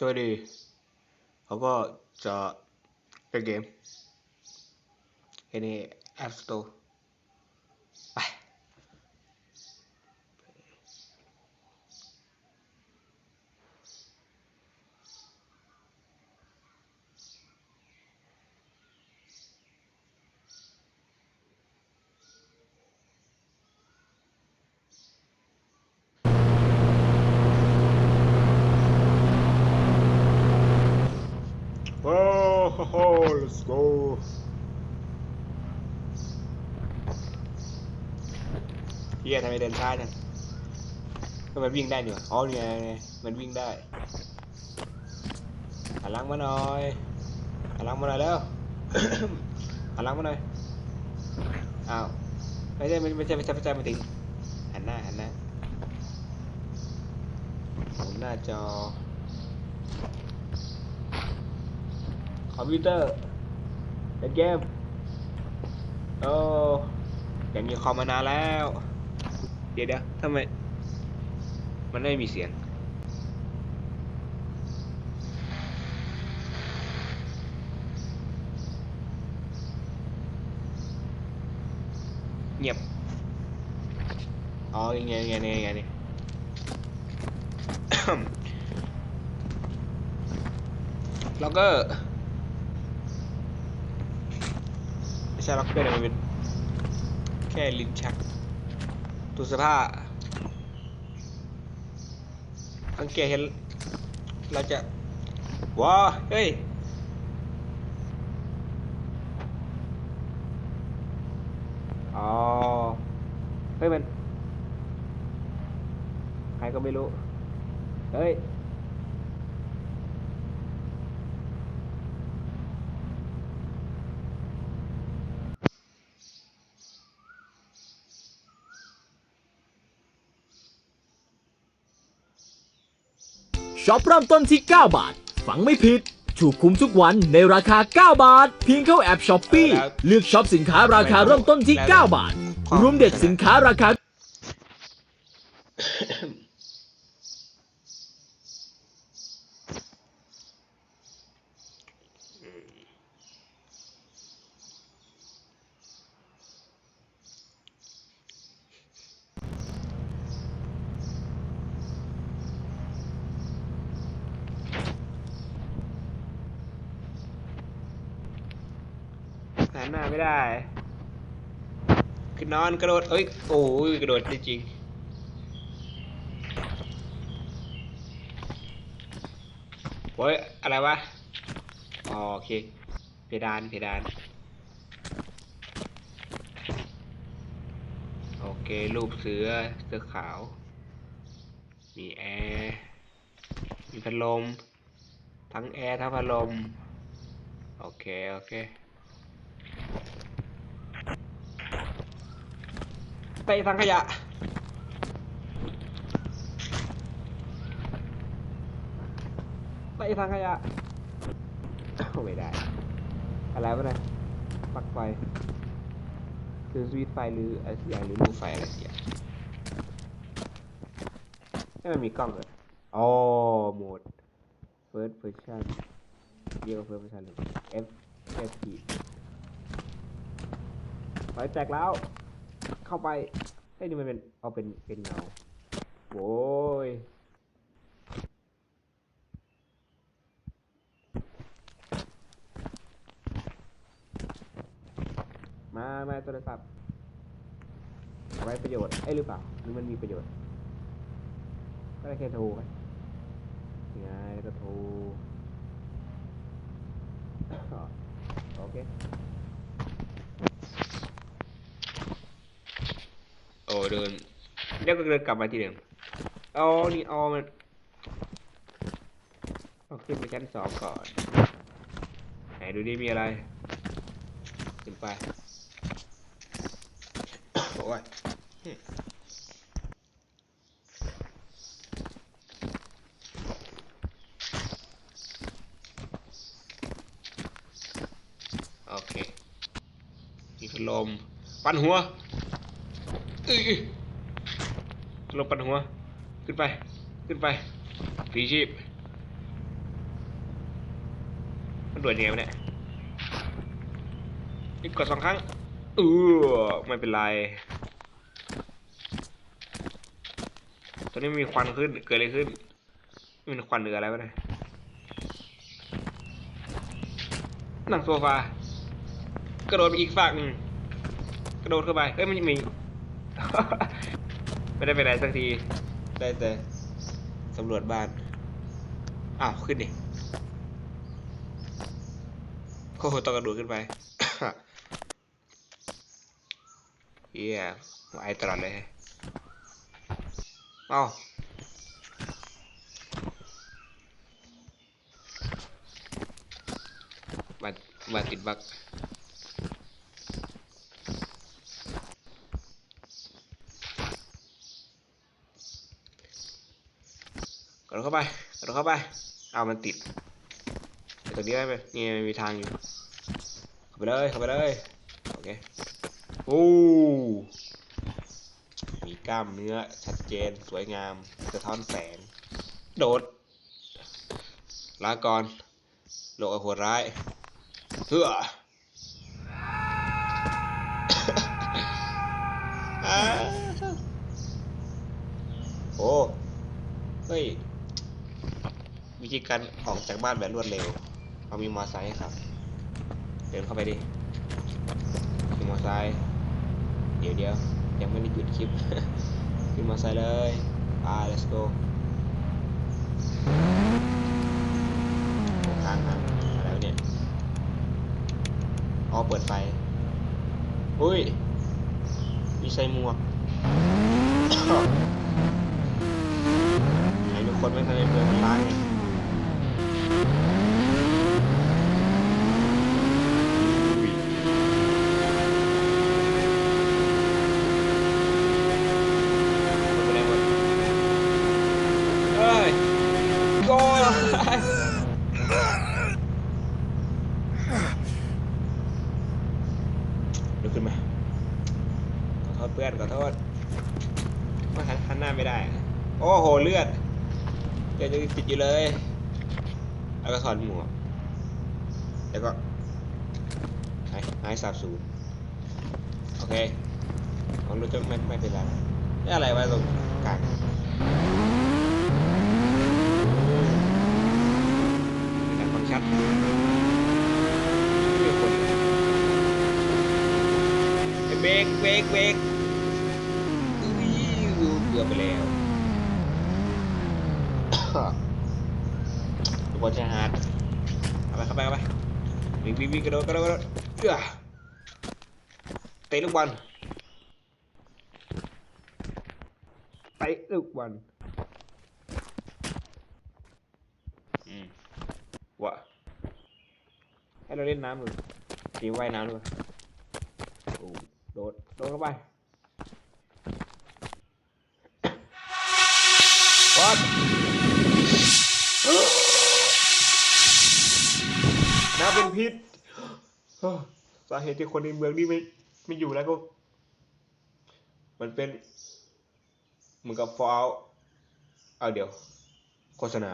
สวัสดีเขาก็จะเล่นเกมเห็นใน App Store ไป โอ้โห let's go เฮียทำไมเดินช้าจังก็มันวิ่งได้เนี่หว่าอ๋อเนี่ยมันวิ่งได้หันหลังมาหน่อยหันหลังมาหน่อยแล้วหันหลังมาหน่อยอ้าวไม่ใช่ไม่ไม่ใช่ไม่ใช่ไม่ใช่ไม่ถึงหันหน้าหันหน้าผมหน้าจอคอมพิวเตอร์เล่นเกมโอ้ยากมีคอมมานานแล้ว ทำไม มันไม่มีเสียง เงียบ อ๋อยังไงยังไงยังไงยังไงนี่ล็อกเกอร์ไม่ใช่ล็อกเกอร์แต่มันเป็นแค่ลิ้นชักตู้เสื้อผ้า สังเกตเห็น เราจะว้าเฮ้ยอ๋อเฮ้ยมัน ใครก็ไม่รู้ เฮ้ย ช็อปเริ่มต้นที่ 9 บาท ฟังไม่ผิด ถูกคุ้มทุกวันในราคา 9 บาท เพียงเข้าแอปช้อปปี้แล้วเลือกช็อปสินค้าราคาเริ่มต้นที่แล้ว9บาทความรวมเด็ดสินค้าราคา หันหน้าไม่ได้ คือนอนกระโดด เอ้ย โอ้ยกระโดดได้จริง โอ้ย อะไรวะ อ๋อ โอเค เพดาน เพดาน โอเครูปเสือ เสือขาว มีแอร์ มีพัดลม ทั้งแอร์ทั้งพัดลม โอเค โอเค เตะถังขยะเตะถังขยะไม่ได้ อะไรวะเนี่ยปลั๊กไฟ คือสวิตไฟหรืออะไรสักอย่างหรือลูกไฟอะไรสักอย่างให้มันมีกล้องเลยอ๋อโหมด first person เรียกว่า first person เลย F F P ไฟแตกแล้ว เข้าไปเฮ้ยนี่มันเป็นเอาเป็นเป็นเงาโว้ยมามาโทรศัพท์ไว้ประโยชน์เอ้ยหรือเปล่าหรือมันมีประโยชน์ก็ได้แค่โทรไปยังไงก็โทรโอเค โอ้ เดินเดี๋ยวก็เดินกลับมาที่เดิมเอานี่เอามันเอาขึ้นไปชั้นสองก่อนไหนดูดิมีอะไรขึ้นไปโอ้ยโอเคมีพัดลม ปันหัว ลงปันหัว ขึ้นไป ขึ้นไปฝีชีพมันโดดยังไงวะเนี่ยอีกกดสองครั้งเออไม่เป็นไร ตอนนี้มีควันขึ้น เกิดอะไรขึ้นนี่มันควันเหรืออะไรวะเนี่ยนั่งโซฟากระโดดไปอีกฝั่งหนึ่งกระโดดเข้าไปเอ้ยมันมี ได้ไปไหนสักที ได้แต่สำรวจบ้าน อ้าว ขึ้นดิ โอ้โหต้องกระโดดขึ้นไป เฮียไว้ตลอดเลยเอ้ามามาติดบัก ดเข้าไปกดเข้าไป เอามันติดตัวนี้ได้ไหมนี่มันมีทางอยู่ เข้าไปเลย เข้าไปเลย โอเค โอ้ มีกล้ามเนื้อชัดเจน สวยงาม สะท้อนแสง โดด ลาก่อนโลกโหดร้ายเฮ้ออ่าโอ้ เฮ้ย วิธีการออกจากบ้านแบบรวดเร็ว เอามีมอไซค์ครับ เดินเข้าไปดิมีมอไซค์เดี๋ยวเดี๋ยวยังไม่ได้หยุดคลิปขึ้นมอไซค์เลยไป let's go โอ้ค้างค้างอะไรเนี่ยอ๋อเปิดไฟอุ้ยมีใส่หมวกไหนมีคนไม่ทันในเมืองมันล้างไงอุ้ยคนไปไหนหมด เอ้ยโก้ลุกขึ้นมา ขอโทษเพื่อนขอโทษว่าหันหันหน้าไม่ได้ โอ้โหเลือดเลือดยังติดอยู่เลย อดหมวก แล้วก็หายหายสาบสูญโอเคของรู้จะไม่ไม่เป็นไรนี่อะไรวะตรงกลางแต่ฟังชัดไม่มีคนเบรกเบรกเบรกอุ้ยเกือบไปแล้ว ทุกคนชายหาดเข้า วิ่งวิ่งวิ่งกระโดดกระโดดกระโดดเอื้อเตะลูกบอลเตะลูกบอลอืมวะให้เราเล่นน้ำเลยทีว่ายน้ำด้วยโอ้โดดโดดเข้าไปวัด น้ำ เป็นพิษสาเหตุที่คนในเมืองนี่ไม่ไม่อยู่แล้วก็ มันเป็น เหมือนกับฟอลเอาเดี๋ยว โฆษณา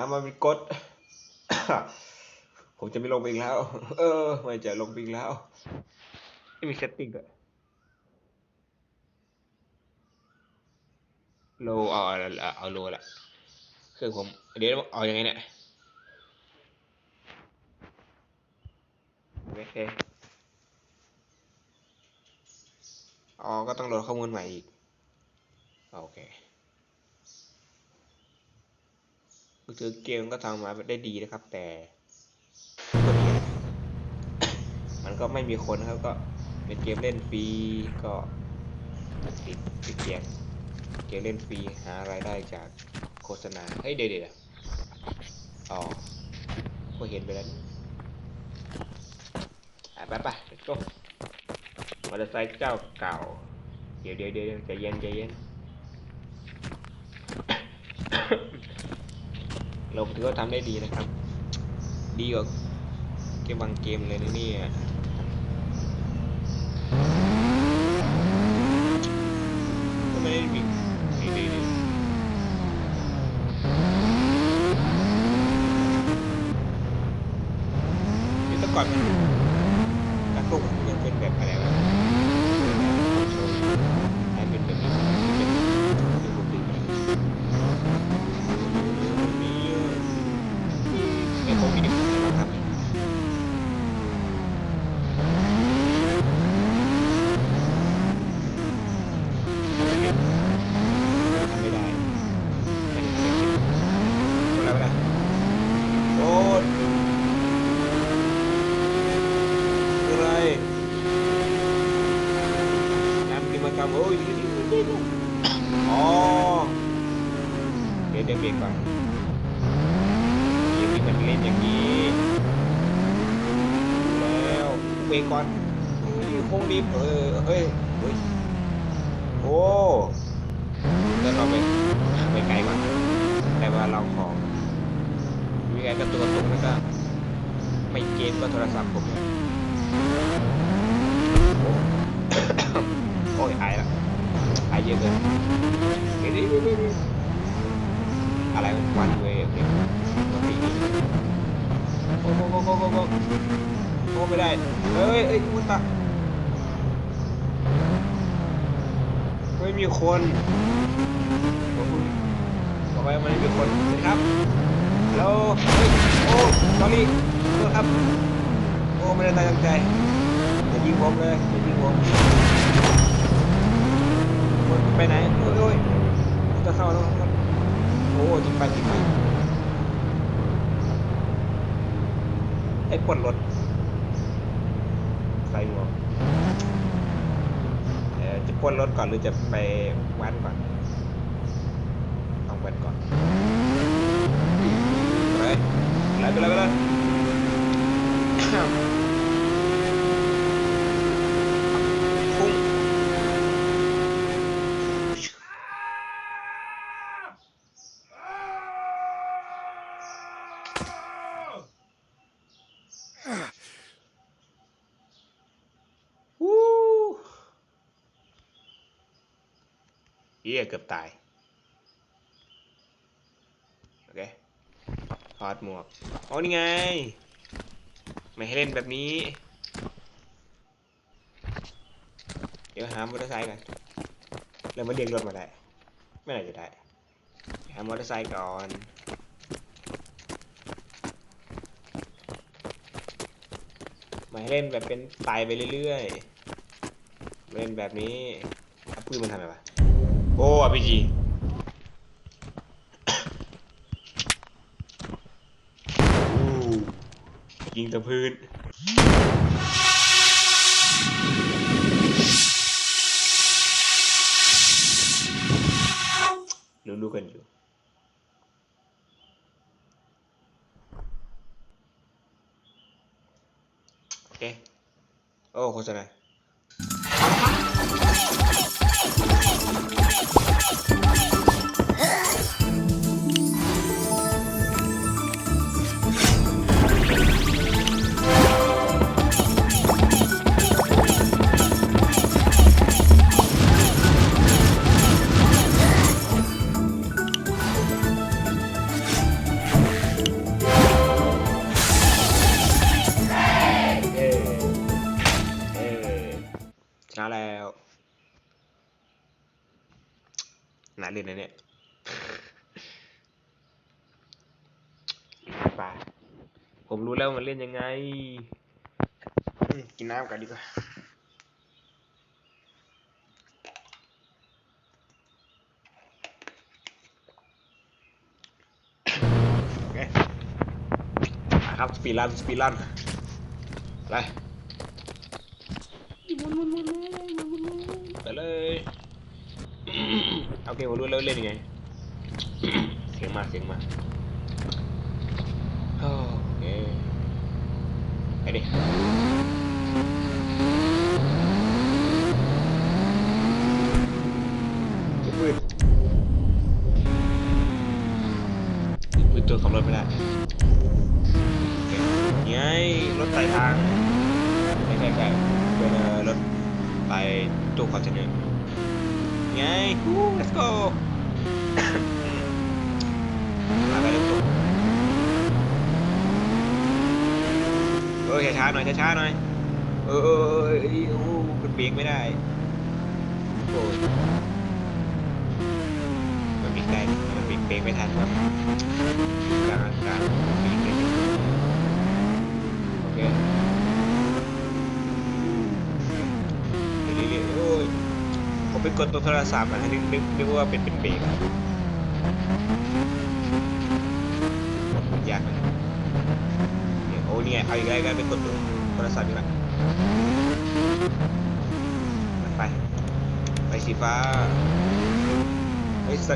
น้ำมันเป็นกรดผมจะไม่ลงไปอีกแล้ว เออ ไม่จะลงไปอีกแล้ว ไม่มีเซตติ้งอะโลเอาเอาเอาเอาโลละเครื่องผมเดี๋ยวเอายังไงเนี่ยโอเคอ๋อก็ต้องโหลดข้อมูลใหม่อีก โอเค มือถือเกมก็ทำมาได้ดีนะครับ แต่ตัวนี้มันก็ไม่มีคนครับก็เป็นเกมเล่นฟรีก็ติดติดเกมเกมเล่นฟรีหารายได้จากโฆษณาเฮ้ยเดี๋ยวเดี๋ยวอ๋อก็เห็นไปแล้วอะไปไป let's go มอเตอร์ไซค์เจ้าเก่า เดี๋ยวเดี๋ยวเดี๋ยวใจเย็นใจเย็น เราถือว่าทำได้ดีนะครับ ดีกว่าเกมบางเกมเลยนะเนี่ยก็ไม่ได้มีดีดีดีนี่แต่ก่อนมันการควบคุมยังเป็นแบบอะไรวะโชว์ให้เป็นแบบนี้เป็นเป็นบุคลิกอะไรมีเยอะในโควิดนะครับ ทำไม่ได้ไม่ได้ไม่ได้ไม่ได้โอ้ยคืออะไรงานพิมพ์กรรมโอ้ยอ๋อเดี๋ยวเดี๋ยวเบรกก่อนเกมนี้มันเล่นอย่างนี้แล้วเบรกก่อนอุ้ยโค้งดิบเออเฮ้ยเฮ้ยโอ้ แล้วเราไปไปไกลกว่าแต่ว่าเราของมีไงก็ตัวตรงแล้วก็ ไม่เกมก็โทรศัพท์ผมเนี่ยโอ้ โอ้ยหายละหา ยเยอะเกินเดี๋ยวๆๆอะไรมันวันเวฟเนี่ยปกติโอ้โหโอ้โหโอ้โหโอ้โหโอ้ไม่ได้เฮ้ยเอ้ยมุตตะไม่มีคนบอกไปมันไม่มีคนสวัสดีครับแล้วเฮ้ยโอ้ตอนนี้โทษครับโอ้ไม่ได้ตั้งใจอย่ายิงผมเลยอย่ายิงผม ไปไหนโอ้ยจะเข้าแล้วครับโอ้จิงไปจิงไปไอ้ปวดรถใส่หมวกเออจะปล้นรถก่อนหรือจะไปแว้นก่อนต้องแว้นก่อนไปเลยไปเลยไปเลยพุ่งวู้ เฮียเกือบตาย โอเคถอดหมวกอ๋อนี่ไง ไม่ให้เล่นแบบนี้ เดี๋ยวหามอเตอร์ไซค์กันแล้วมาเรียกรถมาได้ ไม่น่าจะได้ หามอเตอร์ไซค์ก่อนไม่ให้เล่นแบบเป็นตายไปเรื่อยๆ เล่นแบบนี้ปืนมันทำไมวะ อ้อพีจียิงตะพื้นรู้รู้กันอยู่โอเคโอ้โฆษณา เล่นนะเนี่ยไปผมรู้แล้วมันเล่นยังไงอืมกินน้ำกันดีกว่าโอเคมาครับสปีดรันสปีดรันไปไปเลย เอาโอเคผมรู้แล้วเล่นยังไง เสียงมาเสียงมาโอเคไปดิเก็บปืนปืนตัวขับรถไม่ได้โอเคนี่ไงรถไต่ทางใช่ใช่ใช่เป็นเอ่อรถไปตู้คอนเทนเนอร์ไง Woo, let's go มาไปเร็วตัวเอช้าๆหน่อยช้าๆหน่อยเออเออเออเออโอ้นเบรกไม่ได้โอ้ยมันเบรกได้มันเบรกเบรกไม่ทันครับกลางอากาศเบรกไม่ทันโอเคเรื่อยๆโอ้ยผมไปกดตัวโทรศัพท์อะนึกนึกนึกว่าเป็นเป็นเบรกอะยากเลยเนี่ยโอ้เอาอีกแล้วอีกแล้วไปกดตัวโทรศัพท์อีกแล้วไป ไปสีฟ้าเฮ้ยส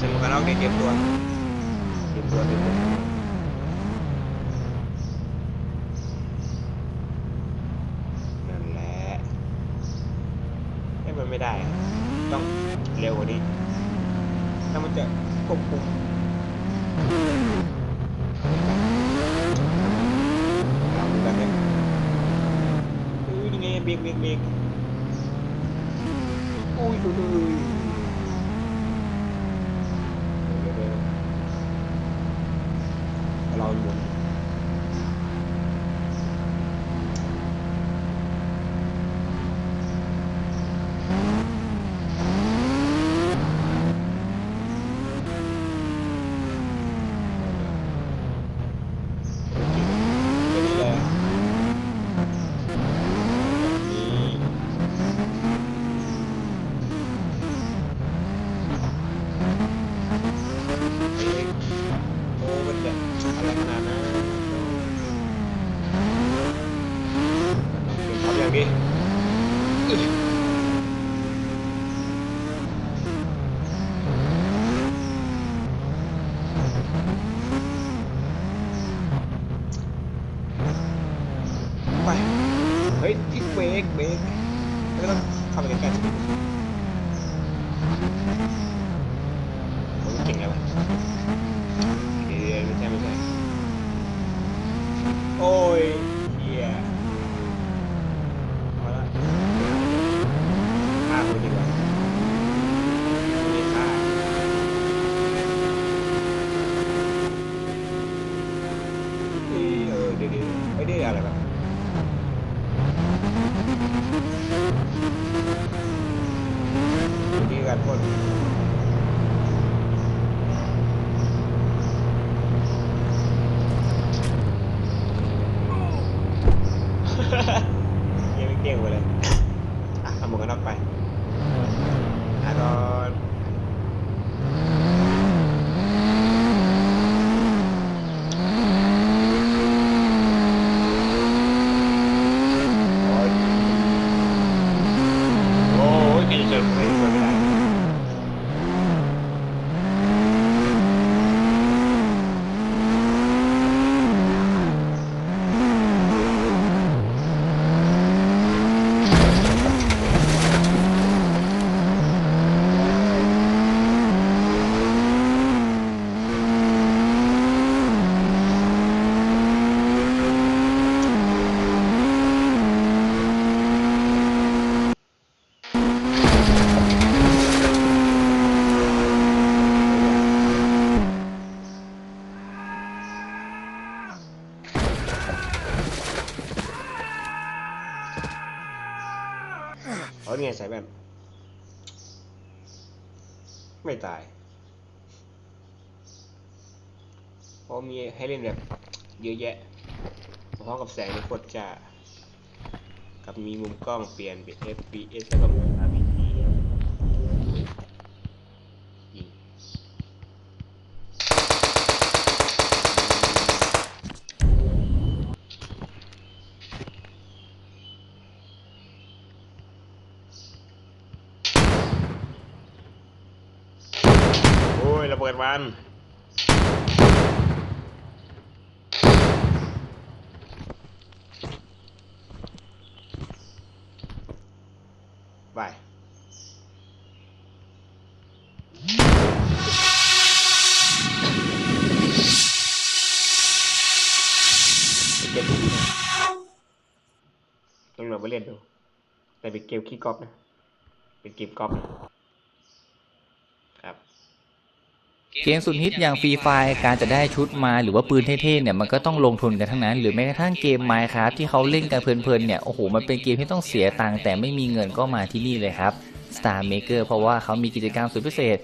สนุกกันแล้วเนี่ยเตรียมตัวเตรียมตัวเตรียมตัวนั่นแหละให้มันไม่ได้ ต้องเร็วกว่านี้ถ้ามันจะควบคุมเราดูกันเนี่ยอุ้ อีกเบรกเบรกอุ้ยดูดูอุ้ยเดี๋ยวเดี๋ยวเราหมุนโอเคแค่นี้แหละแบบนี้เอ๊ะโอ้มันจะอะไรขนาดนั้นเป็นพร้อมอย่างนี้อึ๊ยไป เฮ้ยที่เบรกเบรกแล้วก็ต้องเข้าไรกันๆสิผมเก่งแล้ววะเดี๋ยวไม่ใช่ไม่ใช่ โอ้ยเฮียพอละฆ่าคนดีกว่าไม่ได้ฆ่าเอ้ยเออเดี๋ยวเดี๋ยวไม่ได้อะไรแบบ วิ ธีการพ่นยังไม่เก่งไปเลย อะเอาหมวกกันน็อกไปหาก่อนโอ้ยโอ้ยแกจะเจอใครช่วยไม่ได้ เขาเนี่ยใส่แว่น ไม่ตาย เพราะมีให้เล่นแบบเยอะแยะ พร้อมกับแสงในโคตรจ้ากับมีมุมกล้องเปลี่ยนเป็น FPS แล้วก็มี RPG ยิง ยระเบิดมันไปไปเก็บที่นี่ลองหน่อยไปเล่นดู แต่เป็นเกมขี้ก๊อปนะ เป็นเกมก๊อปนะครับ เกมสุดฮิตอย่างฟรีไฟการจะได้ชุดมาหรือว่าปืนเท่ๆเนี่ยมันก็ต้องลงทุนกันทั้งนั้น หรือแม้กระทั่งเกมไมค์ครับที่เขาเล่นกันเพลินๆเนี่ยโอ้โหมันเป็นเกมที่ต้องเสียตังค์แต่ไม่มีเงินก็มาที่นี่เลยครับ Star Maker เพราะว่าเขามีกิจกรรมสุดพิเศษ